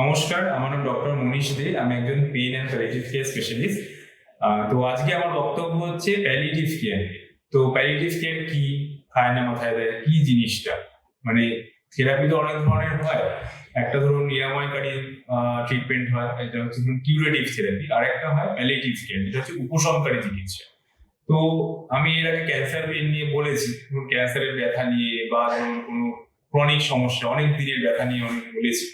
নমস্কার, আমার নাম ডক্টর মনীষ দে, আমি একজন pain and palliative care specialist. তো আজকে আমার বক্তব্য হচ্ছে প্যালিটিভ কেয়ার তো প্যালিটিভ কেয়ার কি? খায় না মাথায় দেয়? কি জিনিসটা? মানে থেরাপি তো অনেক ধরনের হয়। একটা ধরুন নিরাময়কারী ট্রিটমেন্ট হয়, এটা হচ্ছে ধরুন কিউরেটিভ থেরাপি আর একটা হয় প্যালিটিভ কেয়ার যেটা হচ্ছে উপশমকারী চিকিৎসা। তো আমি এর আগে ক্যান্সার পেন নিয়ে বলেছি। ধরুন ক্যান্সারের ব্যথা নিয়ে বা ধরুন কোনো ক্রনিক সমস্যা, অনেক দিনের ব্যথা নিয়ে অনেক বলেছি।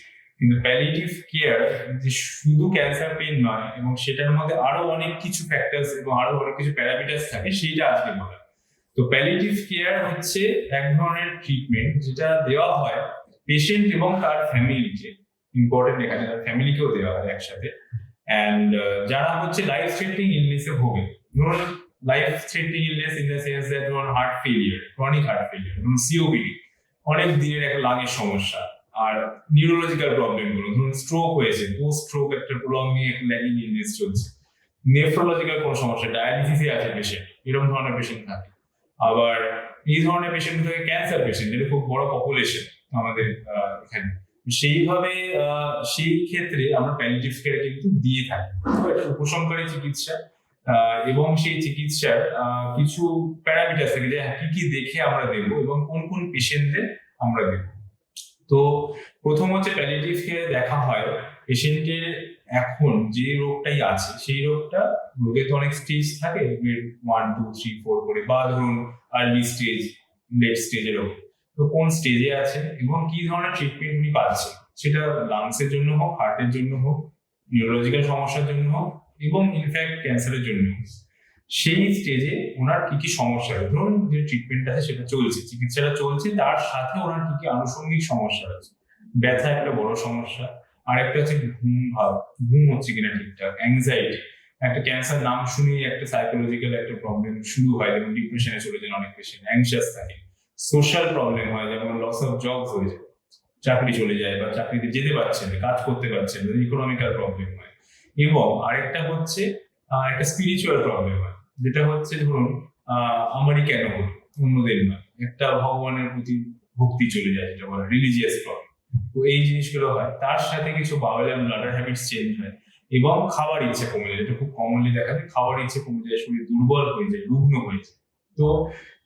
কিন্তু প্যালিয়েটিভ কেয়ার যে শুধু ক্যান্সার পেন নয়, এবং সেটার মধ্যে আরও অনেক কিছু ফ্যাক্টরস এবং আরও অনেক কিছু প্যারামিটার্স থাকে, সেইটা আজকে বলা। তো প্যালিয়েটিভ কেয়ার হচ্ছে এক ধরনের ট্রিটমেন্ট যেটা দেওয়া হয় পেশেন্ট এবং তার ফ্যামিলিকে ইম্পর্টেন্ট এখানে, তার ফ্যামিলিকেও দেওয়া হয় একসাথে। অ্যান্ড যারা হচ্ছে লাইফ থ্রেটনিং ইলনেসে ভোগে, ধরুন life threatening illness in the sense that ধরুন heart failure chronic heart failure ধরুন সিওপিডি অনেক দিনের একটা লাগের সমস্যা। আর নিউরোলজিক্যাল প্রবলেমগুলো, ধরুন স্ট্রোক হয়েছে পোস্ট স্ট্রোক একটা প্রলঙ্গিং একটা ল্যাগিং ইলনেস চলছে। নেফ্রোলজিক্যাল কোনো সমস্যা ডায়ালিসিসে আছে পেশেন্ট এরকম ধরনের পেশেন্ট থাকে। আবার এই ধরনের পেশেন্ট থাকে ক্যান্সার পেশেন্ট যেটা খুব বড় পপুলেশন আমাদের এখানে। সেইভাবে সেই ক্ষেত্রে আমরা প্যালিটিভ কেয়ার কিন্তু দিয়ে থাকি। এটা উপশমকারী চিকিৎসা এবং সেই চিকিৎসার কিছু প্যারামিটার থাকে যে কি কি দেখে আমরা দেব এবং কোন কোন পেশেন্টদের আমরা দেব তো প্রথম হচ্ছে প্যালিয়েটিভ কেয়ারে দেখা হয়। পেশেন্টের এখন যে রোগটাই আছে, সেই রোগটা রোগের তো অনেক স্টেজ থাকে ওয়ান টু থ্রি ফোর করে, বা ধরুন আর্লি স্টেজ লেট স্টেজের রোগ। তো কোন স্টেজে আছে এবং কি ধরনের ট্রিটমেন্ট উনি পাচ্ছে? সেটা লাংসের জন্য হোক হার্টের জন্য হোক নিউরোলজিক্যাল সমস্যার জন্য হোক, এবং ইনফ্যাক্ট ক্যান্সারের জন্য হোক। সেই স্টেজে ওনার কি কি সমস্যা আছে ধরুন যে ট্রিটমেন্ট আছে সেটা চলছে, চিকিৎসাটা চলছে, তার সাথে ওনার কি কি আনুষঙ্গিক সমস্যা আছে? ব্যথা একটা বড় সমস্যা, আরেকটা হচ্ছে ঘুম ভাব ঘুম হচ্ছে কিনা ঠিকঠাক অ্যাংজাইটি একটা ক্যান্সার নাম শুনেই একটা সাইকোলজিক্যাল একটা প্রবলেম শুরু হয়, যেমন ডিপ্রেশনে চলে যান অনেক পেশেন্ট অ্যাংশিয়াস থাকে সোশ্যাল প্রবলেম হয়, যেমন লস অফ জবস হয়ে যায়, চাকরি চলে যায় বা চাকরিতে যেতে পারছে না, কাজ করতে পারছে না ইকোনমিক্যাল প্রবলেম হয়, এবং আরেকটা হচ্ছে একটা স্পিরিচুয়াল প্রবলেম হয় যেটা হচ্ছে ধরুন আহ, আমারই কেন হলো? অন্যদের নয় একটা ভগবানের প্রতি ভক্তি চলে যায় যেটা বলে রিলিজিয়াস প্রবলেম তো এই জিনিসগুলো হয়। তার সাথে কিছু বাউল অ্যান্ড হ্যাবিটস চেঞ্জ হয়। এবং খাবার ইচ্ছে কমে যায়। যেটা খুব কমনলি দেখা যায় খাবার ইচ্ছে কমে যায় শরীর দুর্বল হয়ে যায় রুগ্ন হয়ে যায়। তো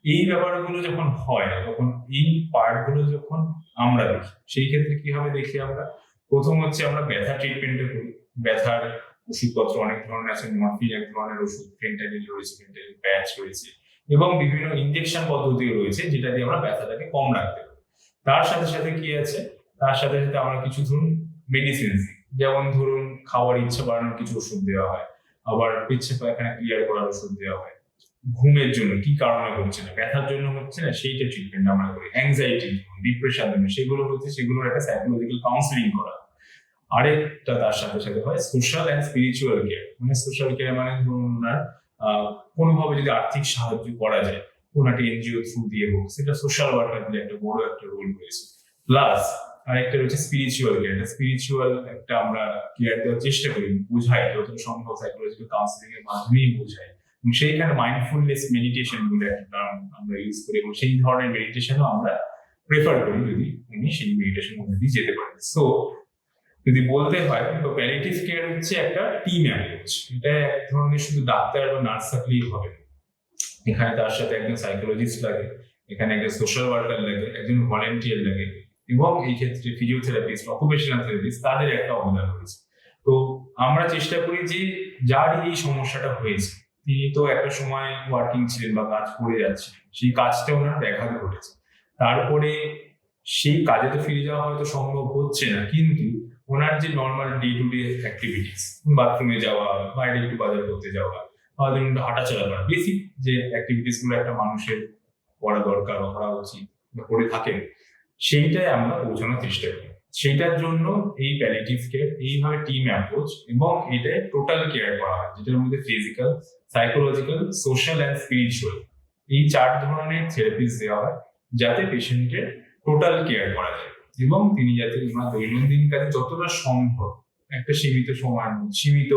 এই ব্যাপারগুলো যখন হয় তখন এই পার্টগুলো যখন আমরা দেখি সেই ক্ষেত্রে কীভাবে দেখি আমরা? প্রথম হচ্ছে আমরা ব্যথা ট্রিটমেন্টে করি ব্যথার ওষুধপত্র, অনেক ধরনের আছে মরফিন এক ধরনের ওষুধ ফেন্টানিল রয়েছে ফেন্টানিল প্যাচ রয়েছে এবং বিভিন্ন ইনজেকশন পদ্ধতিও রয়েছে, যেটা দিয়ে আমরা ব্যথাটাকে কম রাখতে পারি। তার সাথে সাথে কি আছে? তার সাথে সাথে আমরা কিছু ধরুন মেডিসিন যেমন ধরুন খাওয়ার ইচ্ছা বাড়ানোর কিছু ওষুধ দেওয়া হয়, আবার পেচ্ছে পায়খানা ক্লিয়ার করার ওষুধ দেওয়া হয়। ঘুমের জন্য কি কারণে হচ্ছে না, ব্যথার জন্য হচ্ছে না, সেইটা ট্রিটমেন্ট আমরা করি। অ্যাংজাইটি ডিপ্রেশন সেগুলো হচ্ছে, সেগুলোর একটা সাইকোলজিক্যাল কাউন্সিলিং করা। আরেকটা তার সাথে সাথে হয় সোশ্যাল অ্যান্ড স্পিরিচুয়াল কেয়ার মানে সোশ্যাল কেয়ার মানে ধরুন কোনোভাবে যদি আর্থিক সাহায্য করা যায় কোন একটা এনজিও থ্রু দিয়ে হোক, সেটা সোশ্যাল ওয়ার্কারদের একটা বড় একটা রোল রয়েছে। প্লাস আরেকটা রয়েছে স্পিরিচুয়াল কেয়ার স্পিরিচুয়াল একটা আমরা কেয়ার দেওয়ার চেষ্টা করি, বোঝাই, যত সম্ভব সাইকোলজিক্যাল কাউন্সিলিং এর মাধ্যমেই বোঝাই। সেইখানে মাইন্ডফুলনেস মেডিটেশন বলে একটা আমরা ইউজ করি, এবং সেই ধরনের মেডিটেশনও আমরা প্রেফার করি যদি উনি সেই মেডিটেশন মধ্যে দিয়ে যেতে পারেন। সো যদি বলতে হয়, তো প্যালিটিভ কেয়ার হচ্ছে একটা টিম অ্যাপ্রোচ এটা এক ধরনের শুধু ডাক্তার বা নার্স থাকলেই হবে। এখানে তার সাথে একজন সাইকোলজিস্ট লাগে, এখানে একজন সোশ্যাল ওয়ার্কার লাগে, একজন ভলেন্টিয়ার লাগে এবং এই ক্ষেত্রে ফিজিওথেরাপিস্ট অকুপেশনাল থেরাপিস্ট তাদের একটা অবদান রয়েছে। তো আমরা চেষ্টা করি যে যার এই সমস্যাটা হয়েছে, তিনি তো একটা সময় ওয়ার্কিং ছিলেন বা কাজ করে যাচ্ছেন সেই কাজটা ওনার ব্যাঘাত ঘটেছে। তারপরে সেই কাজে তো ফিরে যাওয়া হয়তো সম্ভব হচ্ছে না। কিন্তু ওনার যে normal day to day activities বাথরুমে যাওয়া, বাইরে একটু বাজার করতে যাওয়া, বা ধরুন একটু হাঁটাচলা করা বেসিক যে অ্যাক্টিভিটিসগুলো একটা মানুষের করা দরকার, করা উচিত করে থাকেন, সেইটাই আমরা পৌঁছানোর চেষ্টা করি। সেইটার জন্য এই প্যালিটিভ এইভাবে টিম অ্যাপ্রোচ এবং এটাই টোটাল কেয়ার করা হয়, যেটার মধ্যে physical psychological social and spiritual এই চার ধরনের থেরাপিস দেওয়া হয়, যাতে পেশেন্টের টোটাল কেয়ার করা যায়। এবং তিনি যাতে ওনার দৈনন্দিন কাজে যতটা সম্ভব একটা সীমিত সময়ের সীমিত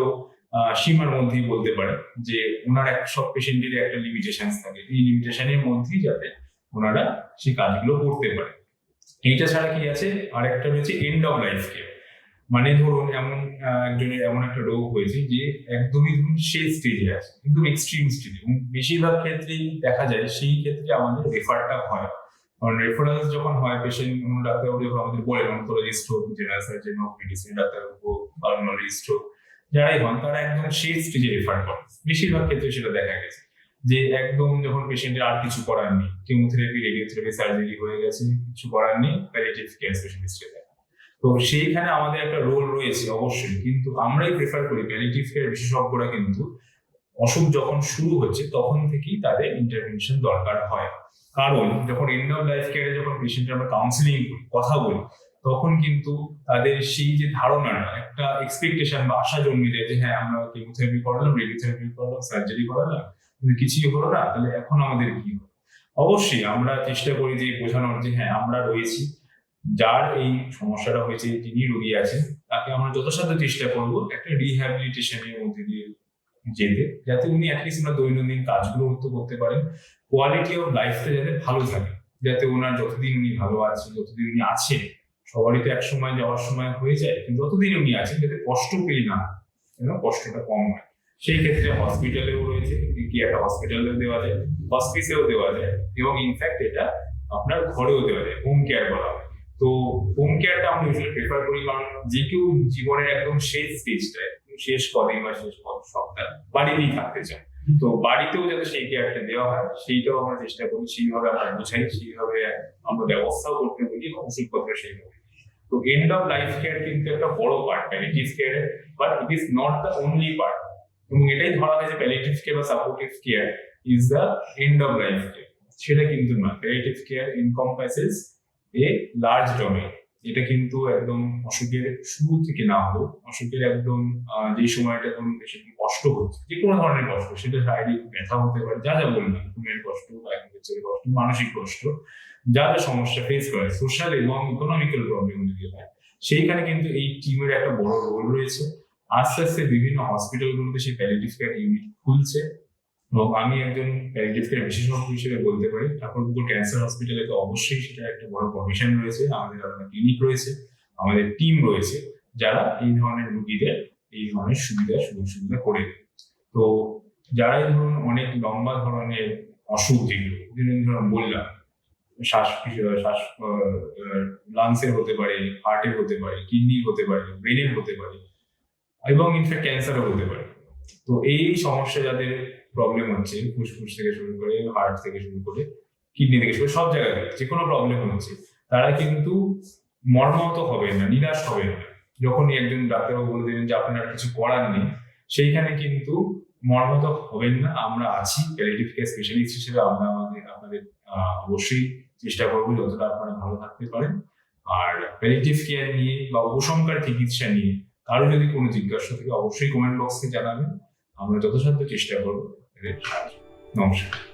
সীমার মধ্যেই বলতে পারে যে ওনার এক সব পেশেন্টের একটা লিমিটেশন থাকে। এই লিমিটেশনের মধ্যেই যাতে ওনারা সেই কাজগুলো করতে পারে। এইটা ছাড়া কি আছে? আর একটা রয়েছে এন্ড অফ লাইফ কেয়ার মানে ধরুন এমন একজনের এমন একটা রোগ হয়েছে যে একদমই ধরুন সেই স্টেজে আছে, একদম এক্সট্রিম স্টেজে বেশিরভাগ ক্ষেত্রেই দেখা যায় সেই ক্ষেত্রে আমাদের রেফারটা হয়। রেফারেন্স যখন হয় পেশেন্ট যখন আমাদের হোক জেনারেল সার্জন হোক মেডিসিন হোক হোক যারাই হন, তারা একদম সেই স্টেজে রেফার বেশিরভাগ ক্ষেত্রে সেটা দেখা গেছে। যে একদম যখন পেশেন্টের আর কিছু করার নেই কেমোথেরাপি রেডিওথেরাপি সার্জারি হয়ে গেছে, কিছু করার নেই প্যালিয়েটিভ কেয়ার স্পেশালিস্টে দেখা। তো সেইখানে আমাদের একটা রোল রয়েছে, অবশ্যই। কিন্তু আমরাই প্রেফার করি প্যালিয়েটিভ কেয়ার বিশেষজ্ঞরা কিন্তু অসুখ যখন শুরু হচ্ছে, তখন থেকেই তাদের ইন্টারভেনশন দরকার হয়। কারণ যখন এন্ড অফ লাইফ কেয়ারে যখন পেশেন্টের আমরা কাউন্সিলিং করি, কথা বলি, তখন কিন্তু তাদের সেই যে ধারণাটা, একটা এক্সপেকটেশন বা আশা জন্মে যায় যে হ্যাঁ আমরা কেমোথেরাপি করালাম রেডিওথেরাপি করালাম সার্জারি করালাম, কিন্তু কিছুই হলো না, তাহলে এখন আমাদের কি হবে? অবশ্যই আমরা চেষ্টা করি যে বোঝানোর যে হ্যাঁ আমরা রয়েছি, যার এই সমস্যাটা হয়েছে, যিনি রোগী আছেন, তাকে আমরা যথাসাধ্য চেষ্টা করব একটা রিহ্যাবিলিটেশনের মধ্যে দিয়ে যেতে যাতে উনি অ্যাটলিস্ট ওনার দৈনন্দিন কাজগুলো তো করতে পারেন। কোয়ালিটি অফ লাইফটা যাতে ভালো থাকে, যাতে ওনার যতদিন উনি ভালো আছেন, যতদিন উনি আছেন, সবারই তো এক সময় যাওয়ার সময় হয়ে যায়, কিন্তু যতদিন উনি আছেন, যাতে কষ্ট পেয়ে না যেন কষ্টটা কম হয়। সেই ক্ষেত্রে হসপিটালেও রয়েছে কি একটা হসপিটালেও দেওয়া যায় হসপিসেও দেওয়া যায়, এবং ইনফ্যাক্ট এটা আপনার ঘরেও দেওয়া যায় হোম কেয়ার বলা হয়। তো হোম কেয়ারটা আমি প্রেফার করি, কারণ যে কেউ জীবনের একদম শেষ স্টেজটায় শেষ কদিন বা শেষ কত সপ্তাহ বাড়িতেই থাকতে চায়। তো বাড়িতেও যাতে সেই কেয়ারটা দেওয়া হয়, সেইটাও আমরা চেষ্টা করি, সেইভাবে আমরা বোঝাই, সেইভাবে আমরা ব্যবস্থাও করতে বলি, ওষুধপত্র সেইভাবে তো এন্ড অফ লাইফ কেয়ার কিন্তু একটা বড় পার্ট প্যালিটিভ কেয়ারের but it is not the only part এবং এটাই ধরা হয় যে প্যালিটিভ কেয়ার বা supportive care is the end of life care সেটা কিন্তু না। Palliative care encompasses a large domain এটা কিন্তু একদম অসুখের শুরু থেকে না হলো অসুখের একদম যে সময়টা ধরুন বেশি কষ্ট হচ্ছে যে কোনো ধরনের কষ্ট, সেটা শারীরিক ব্যথা হতে পারে, যা যা বললাম, ঘুমের কষ্ট কষ্ট, মানসিক কষ্ট, যা যা সমস্যা ফেস করে সোশ্যাল এবং ইকোনমিক্যাল প্রবলেম যদি হয় সেইখানে কিন্তু এই টিমের একটা বড় রোল রয়েছে। আস্তে আস্তে বিভিন্ন হসপিটালগুলোতে সেই প্যালিটিভ কেয়ার ইউনিট খুলছে। এবং আমি একজন বিশেষজ্ঞ হিসেবে বলতে পারি, ঠাকুরপুকুর ক্যান্সার হসপিটালে তো অবশ্যই সেটা একটা বড় কমিশন রয়েছে। আমাদের আলাদা ক্লিনিক রয়েছে, আমাদের টিম রয়েছে যারা এই ধরনের রুগীদের, এই ধরনের সুবিধা, সুযোগ সুবিধা করে তো যারাই ধরুন অনেক লম্বা ধরনের অসুখ, যেগুলো যেগুলো ধরুন বললাম, শ্বাস শ্বাস লাংসের হতে পারে হার্টের হতে পারে কিডনির হতে পারে ব্রেনের হতে পারে, এবং ইনফ্যাক্ট ক্যান্সারও হতে পারে। তো এই সমস্যা যাদের প্রবলেম হচ্ছে, ফুসফুস থেকে শুরু করে হার্ট থেকে শুরু করে কিডনি থেকে শুরু সব জায়গাতে যে কোনো প্রবলেম হচ্ছে, তারা কিন্তু মর্মাহত হবে না, নিরাশ হবে না। যখনই একজন ডাক্তারবাবু বলে দেবেন যে আপনার কিছু করার নেই, সেইখানে কিন্তু মর্মাহত হবেন না, আমরা আছি প্যালিটিভ কেয়ার স্পেশালিস্ট হিসেবে আমরা আমাদের, আপনাদের অবশ্যই চেষ্টা করব যতটা আপনারা ভালো থাকতে পারেন। আর প্যালিটিভ কেয়ার নিয়ে বা উপশমকার চিকিৎসা নিয়ে কারও যদি কোনো জিজ্ঞাসা থাকে, অবশ্যই কমেন্ট বক্সে জানাবেন। আমরা যথাসাধ্য চেষ্টা করব এদের সাহায্য। নমস্কার